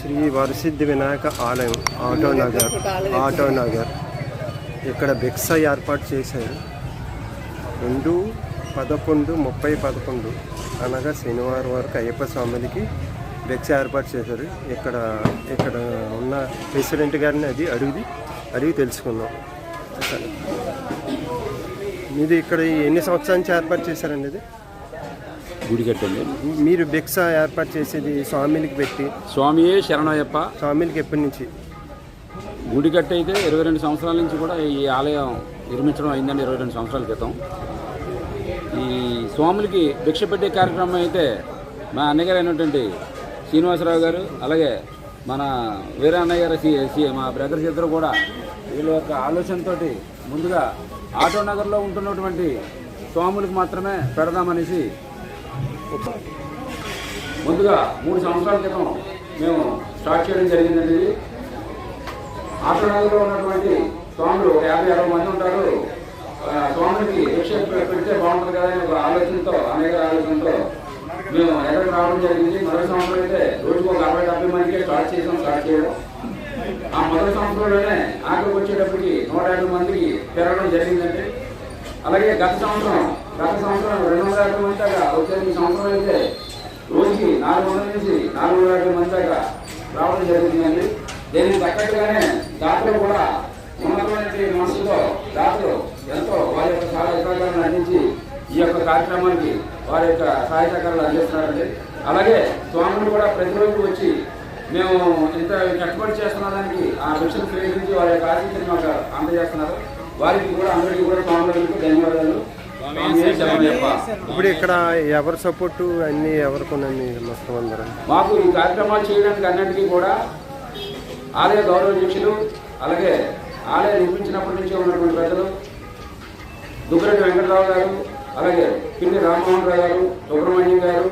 శ్రీ వరసిద్ధి వినాయక ఆలయం auto Nagar auto Nagar. ఇక్కడ బిక్స ఏర్పాటు చేశారు. రెండు పదకొండు ముప్పై పదకొండు. అనగా శనివారం వరకు అయ్యప్ప స్వామికి భిక్ష ఏర్పాటు చేశారు. ఇక్కడ ఇక్కడ ఉన్న ప్రెసిడెంట్ గారిని అది అడిగి అడిగి తెలుసుకుందాం. సరే. మీది ఇక్కడ ఎన్ని సంవత్సరాల నుంచి ఏర్పాటు చేశారండి ఇది? గుడి కట్టండి మీరు భిక్ష ఏర్పాటు చేసేది స్వామికి పెట్టి? స్వామియే శరణయ్యప్ప. స్వామికి ఎప్పటి నుంచి? గుడి కట్టి అయితే ఇరవై రెండు సంవత్సరాల నుంచి కూడా ఈ ఆలయం నిర్మించడం అయిందండి ఇరవై రెండు సంవత్సరాల క్రితం. ఈ స్వాములకి భిక్ష పెట్టే కార్యక్రమం అయితే మా అన్నగారు అయినటువంటి శ్రీనివాసరావు గారు అలాగే మన వేరే అన్నయ్య గారు సి- మా బ్రదర్స్ ఇద్దరు కూడా వీళ్ళ యొక్క ఆలోచనతో ముందుగా ఆటో నగర్లో ఉంటున్నటువంటి స్వాములకు మాత్రమే పెడదామనేసి ముందుగా మూడు సంవత్సరాల క్రితం మేము స్టార్ట్ చేయడం జరిగిందండి ఇది. ఆటోనగర్లో ఉన్నటువంటి స్వాములు ఒక యాభై అరవై మంది ఉంటారు స్వామికి స్వాములకి భిక్ష పెడితే బాగుంటుంది కదా అని ఒక ఆలోచనతో అనేక ఆలోచనతో మేము ఎక్కడికి రావడం జరిగింది. మొదటి సంవత్సరం అయితే రోజుకు ఒక అరవై డెబ్బై మందికే స్టార్ట్ చేసాం స్టార్ట్ చేయడం. ఆ మొదటి సంవత్సరంలోనే ఆఖరికి వచ్చేటప్పటికి నూట యాభై మందికి పెరగడం జరిగిందండి. అలాగే గత సంవత్సరం గత సంవత్సరం రెండు వందల యాభై మంది దాకా వచ్చే ఈ సంవత్సరం అయితే రోజుకి నాలుగు వందల నుంచి నాలుగు వందల యాభై మంది దాకా రావడం జరుగుతుందండి దీనికి తగ్గట్టుగానే దాంట్లో కూడా ఉన్నతమైన మనసుతో దాతలు ఎంతో వారి యొక్క సహాయ అందించి ఈ యొక్క కార్యక్రమానికి వారి యొక్క సహాయ సహకారాలు అందిస్తున్నారండి. అలాగే స్వాములు కూడా ప్రతిరోజు వచ్చి మేము ఇంత కట్టుబడి చేస్తున్న దానికి ఆ భిక్షను స్వీకరించి వారి యొక్క ఆశీస్సుని మాకు అందజేస్తున్నారు. వారికి కూడా అందరికీ కూడా స్వాములకు ధన్యవాదాలు. ఇప్పుడు ఇక్కడ ఎవరి సపోర్టు అన్ని ఎవరికి ఉన్నాయి మొత్తం అందరం? మాకు ఈ కార్యక్రమాలు చేయడానికి అన్నిటికీ కూడా ఆలయ గౌరవాధ్యక్షులు అలాగే ఆలయం నిర్మించినప్పటి నుంచి ఉన్నటువంటి పెద్దలు దుగ్గరటి వెంకటరావు గారు అలాగే పిండి రామ్మోహన్ రావు గారు సుబ్రహ్మణ్యం గారు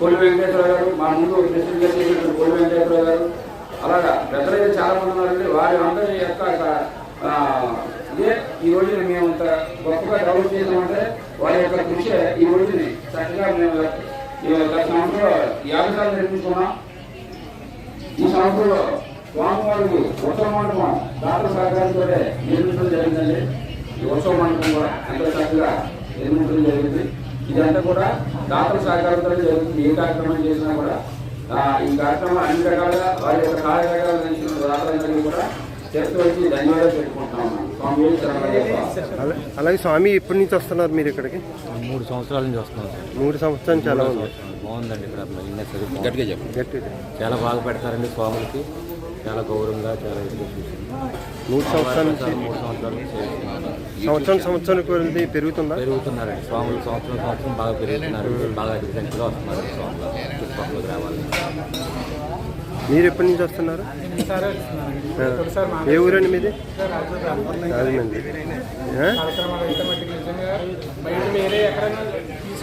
కొల్లి వెంకటేశ్వర గారు మా ముందు ప్రెసిడెంట్ గారు చేసినటువంటి కొల్లి వెంకటేశ్వర గారు అలాగా పెద్దలైతే చాలా మంది ఉన్నారండి వారి అందరి యొక్క ఇదే ఈ రోజుని మేము ఇంత గొప్పగా డెవలప్ చేసామంటే వారి యొక్క కృషి ఈ రోజుని చక్కగా మేము ఈ గత సంవత్సరం యాభై సార్లు నిర్మించుకున్నాం. ఈ సంవత్సరంలో స్వామివారికి ఉత్సవ మండపం దాతల సహకారంతో నిర్మించడం జరిగిందండి. ఈ ఉత్సవ మండపం కూడా ఎంతో చక్కగా నిర్మించడం జరిగింది. ఇదంతా కూడా దాతల సహకారంతో జరుగుతుంది. ఏ కార్యక్రమం చేసినా కూడా ఆ, ఈ కార్యక్రమం అన్ని రకాలుగా వారి యొక్క సహకారాలు అందించిన దాతలందరికీ కూడా చేస్తూ వచ్చి ధన్యవాదాలు పెట్టుకుంటున్నాం స్వామి శరణయ్యప్ప. అలా- అలాగే స్వామి ఎప్పటి నుంచి వస్తున్నారు మీరు ఇక్కడికి? మూడు సంవత్సరాల నుంచి వస్తున్నాం సార్. మూడు సంవత్సరాల నుంచి ఎలా ఉంది. బాగుందండి ఇక్కడ. గట్టిగా చెప్పండి. చాలా బాగా పెడతారండి స్వాములకి. చాలా గౌరవంగా చాలా చూసి మూడు సంవత్సరాల నుంచి మూడు సంవత్సరాల నుంచి చేస్తున్నాను. సంవత్సరం సంవత్సరానికి వెళ్ళి పెరుగుతుందా? పెరుగుతున్నారండి. స్వాములు సంవత్సరం సంవత్సరం బాగా పెరుగుతున్నారు. బాగా సంఖ్యలో వస్తున్నారు స్వాములు. చుట్టుపక్కల గ్రామాల మీరు ఎప్పటి నుంచి వస్తున్నారు. ఏ ఊరండి మీది? రాజమండ్రి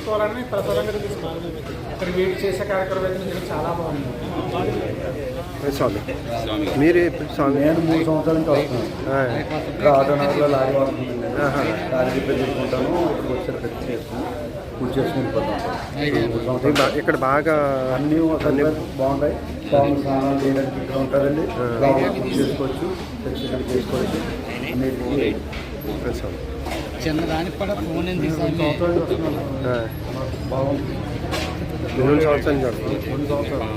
తీసుకోవాలని ప్రసాదంగా తీసుకోవాలి ఇక్కడ వీటి చేసే కార్యక్రమం అయితే చాలా బాగుంది. మీరు స్వామి. నేను మూడు సంవత్సరాల నుంచి వస్తున్నాను. ఆ. ఇక్కడ ఆటో నగర్లో లారీ. లారీ రిపేర్ చేసుకుంటాను. ఇక్కడ వచ్చారు పూజ చేసుకుని బా- ఇక్కడ బాగా అన్నీ అన్ని బాగుంటాయి. స్వామి స్నానాలు చేయడానికి ఇక్కడ ఉంటుందండి పూజ చేసుకోవచ్చు. చేసుకోవచ్చు. అన్నిటికీ నుంచి వస్తున్నారు మూడు సంవత్సరాలు